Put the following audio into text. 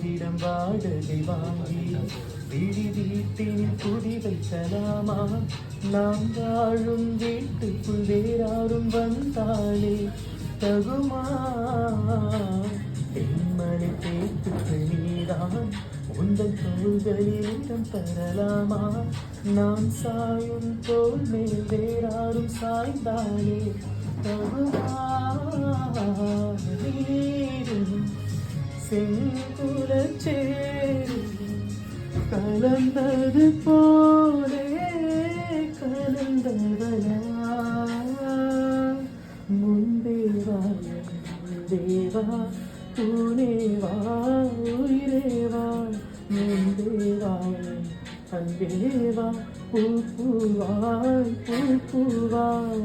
இருதிடம் வாடகை வாங்கி விழி வீட்டினில் குடி வைக்கலாமா? நாம் வாழும் வீட்டுக்குள் வேறாரும் வந்தாலே தகுமா? பெண்மணி பேத்துக்கு நீதான் உங்கள் தோள்களில் இடம் தரலாமா? நாம் சாயும் தோல் மேல் வேறாரும் சாய்ந்தாலே செங்குலச்சேரி கலந்தது போலே கலந்தவளா. முன்பேவா தேவா தூணேவா உயிரேவா முன்பேவா அன்பேவா பூ பூவாய் பூ பூவாய்